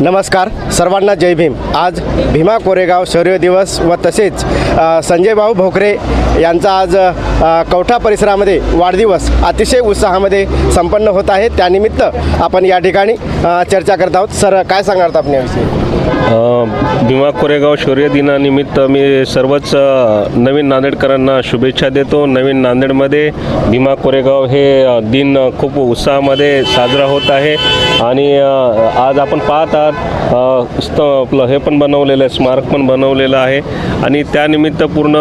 नमस्कार सर्वांना जय भीम. आज भीमा कोरेगाव शौर्य दिवस व तसेच संजय संजयभाऊ भोकरे यांचा आज कवठा परिसरामध्ये वाढदिवस अतिशय उत्साहामध्ये संपन्न होत आहे. त्यानिमित्त आपण या ठिकाणी चर्चा करत आहोत. सर काय सांगणार आपण याविषयी? भीमा कोरेगाव शौर्य दिनानिमित्त मी सर्वच नवीन नांदेडकरांना शुभेच्छा देतो. नवीन नांदेडमध्ये भीमा कोरेगाव हे दिन खूप उत्साहामध्ये साजरा होत आहे. आणि आज आपण पाहत आहात स्त आपलं हे पण बनवलेलं आहे स्मारक पण बनवलेलं आहे. आणि त्यानिमित्त पूर्ण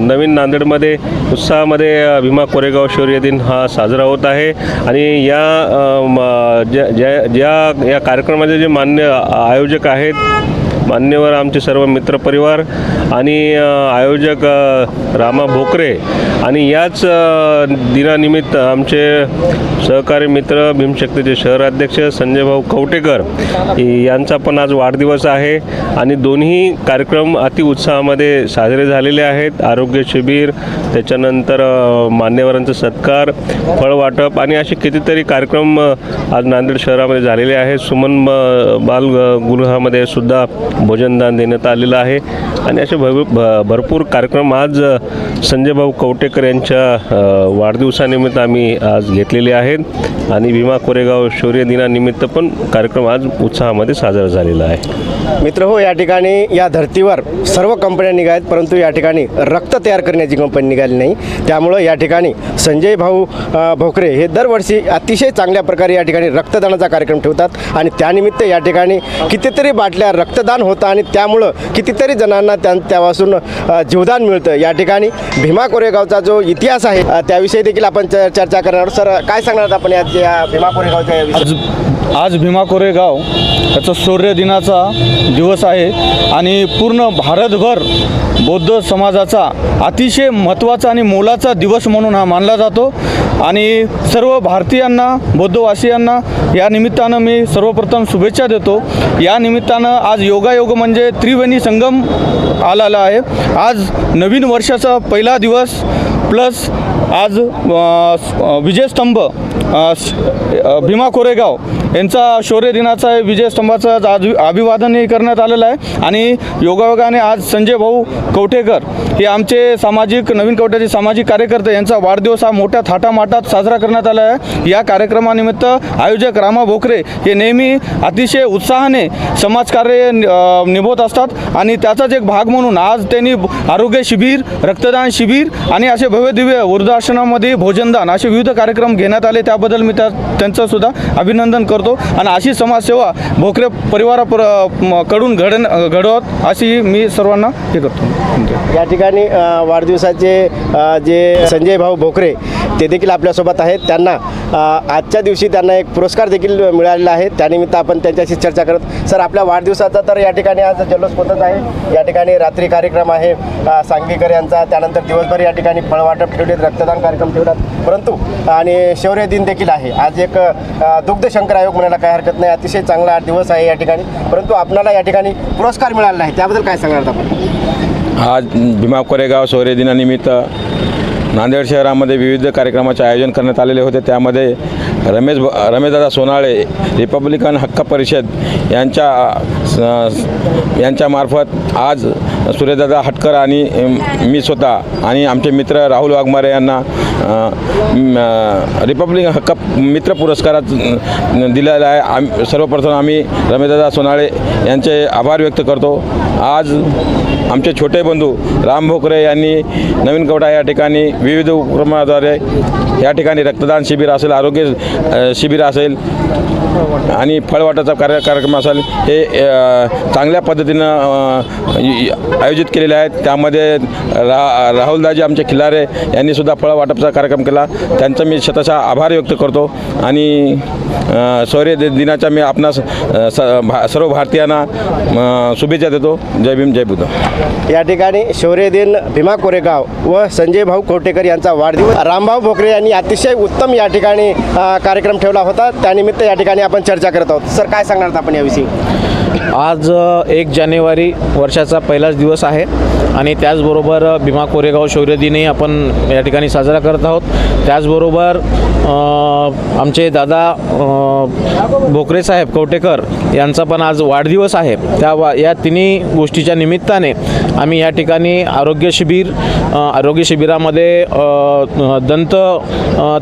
नवीन नांदेडमध्ये उत्साहामध्ये भीमा कोरेगाव शौर्य दिन हा साजरा होत आहे. आणि या म, ज्या ज्या ज्या या कार्यक्रमाचे जे मान्य आयोजक आहेत मान्यवर आमचे सर्व मित्रपरिवार आणि आयोजक रामा भोकरे आणि याच दिनानिमित्त आमचे सहकारी मित्र भीमशक्तीचे शहराध्यक्ष संजय भाऊ कवटेकर यांचा पण आज वाढदिवस आहे आणि दोन्ही कार्यक्रम अति उत्साहामध्ये साजरे झालेले आहेत. आरोग्य शिबिर त्याच्यानंतर मान्यवरांचा सत्कार फळवाटप आणि असे कितीतरी कार्यक्रम आज नांदेड शहरामध्ये झालेले आहेत. सुमन बाल गृहामध्ये सुद्धा भोजनदान देण्यात आलेलं आहे. आणि असे भव भरपूर कार्यक्रम आज संजयभाऊ संजय भाऊ कवटेकर यांच्या वाढदिवसानिमित्त आम्ही आज घेतलेले आहेत. आणि भीमा कोरेगाव शौर्य दिनानिमित्त पण कार्यक्रम आज उत्साहामध्ये साजरा झालेला आहे. मित्र हो या ठिकाणी या धर्तीवर सर्व कंपन्या निघाल्यात परंतु या ठिकाणी रक्त तयार करण्याची कंपनी निघाली नाही. त्यामुळं या ठिकाणी संजय भाऊ भोकरे हे दरवर्षी अतिशय चांगल्या प्रकारे या ठिकाणी रक्तदानाचा कार्यक्रम ठेवतात. आणि त्यानिमित्त या ठिकाणी कितीतरी बाटल्या रक्तदान होतं आणि त्यामुळं कितीतरी जणांना त्या त्यापासून जीवदान मिळतं या ठिकाणी भीमा कोरेगावचा जो इतिहास आहे त्याविषयी देखील आपण चर्चा करणार. सर काय सांगणार आपण या या भीमा कोरेगावच्या आज आज भीमा कोरेगाव याचा शौर्य दिनाचा दिवस आहे आणि पूर्ण भारतभर बौद्ध समाजाचा अतिशय महत्त्वाचा आणि मोलाचा दिवस म्हणून हा मानला जातो. आणि सर्व भारतीयांना बौद्धवासियांना या निमित्तानं मी सर्वप्रथम शुभेच्छा देतो. या निमित्तानं आज योगायोग म्हणजे त्रिवेणी संगम आलेला आहे. आज नवीन वर्षाचा पहिला दिवस प्लस आज विजयस्तंभ भीमा कोरेगाव यांचा शौर्य दिनाचा विजय स्तंभाचं आज अभिवादनही करण्यात आलेलं आहे. आणि योगायोगाने आज संजय भाऊ कवठेकर हे आमचे सामाजिक नवीन कवट्याचे सामाजिक कार्यकर्ते यांचा वाढदिवस हा मोठ्या थाटामाटात साजरा करण्यात आला आहे. या कार्यक्रमानिमित्त आयोजक रामा भोकरे हे नेहमी अतिशय उत्साहाने समाजकार्य निभवत असतात. आणि त्याचाच एक भाग म्हणून आज त्यांनी आरोग्य शिबिर रक्तदान शिबिर आणि असे भव्य दिव्य वृद्धाश्रमामध्ये भोजनदान असे विविध कार्यक्रम घेण्यात आले. त्याबद्दल मी त्या त्यांचंसुद्धा अभिनंदन करतो. आणि अशी समाजसेवा भोकरे परिवारापर म- कडून घडण घडवत अशी मी सर्वांना हे करतो. या ठिकाणी वाढदिवसाचे जे संजय भाऊ भोकरे ते देखील आपल्यासोबत आहेत. त्यांना आजच्या दिवशी त्यांना एक पुरस्कार देखील मिळालेला आहे. त्यानिमित्त आपण त्यांच्याशी चर्चा करत सर आपल्या वाढदिवसाचा तर या ठिकाणी आज जल्लोष होतच आहे. या ठिकाणी रात्री कार्यक्रम आहे. सांगलीकर यांचा त्यानंतर दिवसभर या ठिकाणी फळवाटप ठेवलेत रक्तदान कार्यक्रम ठेवतात परंतु आणि शौर्य दिन देखील आहे. आज एक दुग्ध शंकर आयोग म्हणायला काही हरकत नाही. अतिशय चांगला दिवस आहे या ठिकाणी. परंतु आपणाला या ठिकाणी पुरस्कार मिळालेला आहे. त्याबद्दल काय सांगणार आपण? आज भीमा कोरेगाव शौर्य दिनानिमित्त नांदेड शहरामध्ये विविध कार्यक्रमाचे आयोजन करण्यात आलेले होते. त्यामध्ये रमेश रमेशदादा सोनाळे रिपब्लिकन हक्क परिषद यांच्या यांच्यामार्फत आज सूर्यदादा हटकर आणि मी स्वतः आणि आमचे मित्र राहुल वाघमारे यांना रिपब्लिक हक्क मित्र पुरस्कारात दिलेला आहे. आम सर्वप्रथम आम्ही रमेशदादा सोनाळे यांचे आभार व्यक्त करतो. आज आमचे छोटे बंधू राम भोकरे यांनी नवीन कवडा या ठिकाणी विविध उपक्रमाद्वारे या ठिकाणी रक्तदान शिबिर असेल आरोग्य शिबिर असेल आणि फळवाटाचा कार्य कार्यक्रम असेल हे चांगल्या पद्धतीनं आयोजित केलेले आहेत. त्यामध्ये रा राहुलदाजी आमचे खिलारे यांनी सुद्धा फळवाटपचा कार्यक्रम केला. त्यांचा मी शतशः आभार व्यक्त करतो. आणि शौर्य दिनाच्या मी आपणास स भा सर्व भारतीयांना शुभेच्छा देतो. जय भीम जय बुद्ध. या ठिकाणी शौर्य दिन भीमा कोरेगाव व संजय भाऊ कोटेकर यांचा वाढदिवस. रामभाऊ भोकरे यांनी अतिशय उत्तम या ठिकाणी कार्यक्रम ठेवला होता. त्यानिमित्त या ठिकाणी आपण चर्चा करत आहोत. सर काय सांगणार आपण याविषयी? आज एक जानेवारी वर्षाचा पहिलाच दिवस आहे आणि त्याचबरोबर भीमा कोरेगाव शौर्य दिनही आपण या ठिकाणी साजरा करत आहोत. त्याचबरोबर आमचे दादा भोकरे साहेब कवटेकर यांचा पण आज वाढदिवस आहे. त्या वा या तिन्ही गोष्टीच्या निमित्ताने आम्ही या ठिकाणी आरोग्य शिबिर आरोग्य शिबिरामध्ये दंत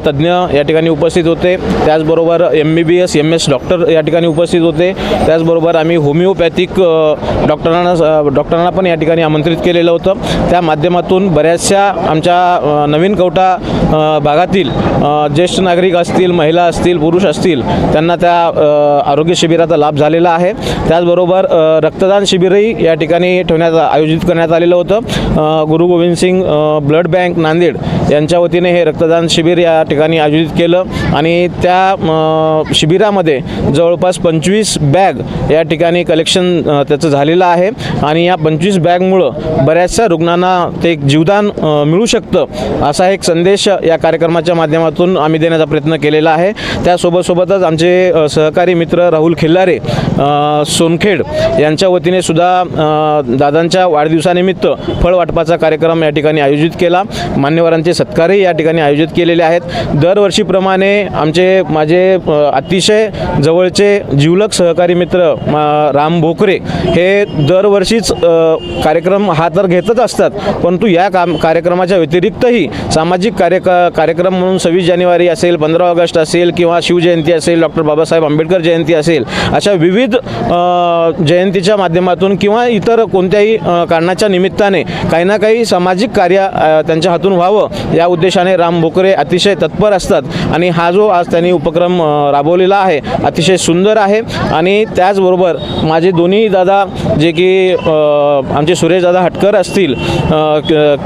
तज्ज्ञ या ठिकाणी उपस्थित होते. त्याचबरोबर M B B S M S doctor या ठिकाणी उपस्थित होते. त्याचबरोबर आम्ही हो होमिओपॅथिक डॉक्टरांना डॉक्टरांना पण या ठिकाणी आमंत्रित केलेलं होतं. त्या माध्यमातून बऱ्याचशा आमच्या नवीन कवटा भागातील ज्येष्ठ नागरिक असतील महिला असतील पुरुष असतील त्यांना त्या आरोग्य शिबिराचा लाभ झालेला आहे. त्याचबरोबर रक्तदान शिबिरही या ठिकाणी ठेवण्यात आयोजित करण्यात आलेलं होतं. गुरु गोविंद सिंग ब्लड बँक नांदेड यांच्या वतीने हे रक्तदान शिबिर या ठिकाणी आयोजित केलं आणि त्या शिबिरामध्ये जवळपास पंचवीस बॅग या ठिकाणी कलेक्शन त्याचं झालेलं आहे आणि या पंचवीस बॅगमुळं बऱ्याचशा रुग्णांना ते एक जीवदान मिळू शकतं असा एक संदेश या कार्यक्रमाच्या माध्यमातून आम्ही देण्याचा प्रयत्न केलेला आहे. त्यासोबत सोबतच आमचे सहकारी मित्र राहुल खिल्लारे सोनखेड यांच्या वतीने सुद्धा दादांच्या वाढदिवसानिमित्त फळ वाटपाचा कार्यक्रम या ठिकाणी आयोजित केला. मान्यवरांचे सत्कारही या ठिकाणी आयोजित केलेले आहेत. दरवर्षीप्रमाणे आमचे माझे अतिशय जवळचे जिवलग सहकारी मित्र राम भोकरे हे दरवर्षीच कार्यक्रम हा तर घेतच असतात परंतु या काम कार्यक्रमाच्या व्यतिरिक्तही सामाजिक कार्यक्रम म्हणून सव्वीस जानेवारी असेल पंधरा ऑगस्ट असेल किंवा शिवजयंती असेल डॉक्टर बाबासाहेब आंबेडकर जयंती असेल अशा विविध जयंतीच्या माध्यमातून किंवा इतर कोणत्याही कारणाच्या निमित्ताने काही ना काही सामाजिक कार्य त्यांच्या हातून व्हावं या उद्देशाने राम भोकरे अतिशय तत्पर असतात. आणि हा जो आज त्यांनी उपक्रम राबवलेला आहे अतिशय सुंदर आहे. आणि त्याचबरोबर माझे दोन्ही दादा जे की आमचे सुरेश दादा हटकर असतील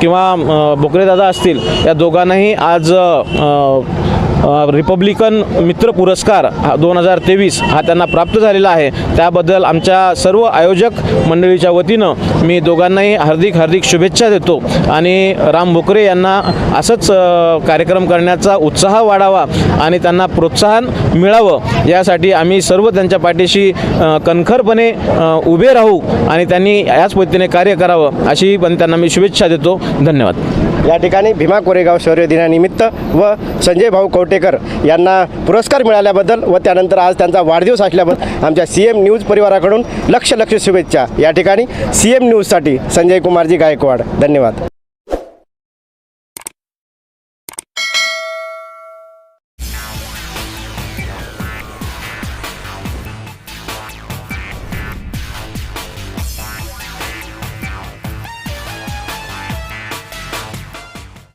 किंवा अ, भोकरे दादा असतील या दोघांनाही आज रिपब्लिकन मित्र पुरस्कार हा दोन हजार तेवीस हा त्यांना प्राप्त झालेला आहे. त्याबद्दल आमच्या सर्व आयोजक मंडळीच्या वतीनं मी दोघांनाही हार्दिक हार्दिक शुभेच्छा देतो. आणि राम भोकरे यांना असंच कार्यक्रम करण्याचा उत्साह वाढावा आणि त्यांना प्रोत्साहन मिळावं यासाठी आम्ही सर्व त्यांच्या पाठीशी कणखरपणे उभे राहू आणि त्यांनी याच पद्धतीने कार्य करावं अशी पण त्यांना मी शुभेच्छा देतो. धन्यवाद. या ठिकाणी भीमा कोरेगाव शौर्य दिनानिमित्त व संजय भाऊ कवटेकर यांना पुरस्कार मिळाल्याबद्दल व त्यानंतर आज त्यांचा वाढदिवस असल्याबद्दल आमच्या सी एम न्यूज परिवाराकडून लक्ष लक्ष शुभेच्छा. या ठिकाणी सी एम न्यूजसाठी संजय कुमारजी गायकवाड. धन्यवाद.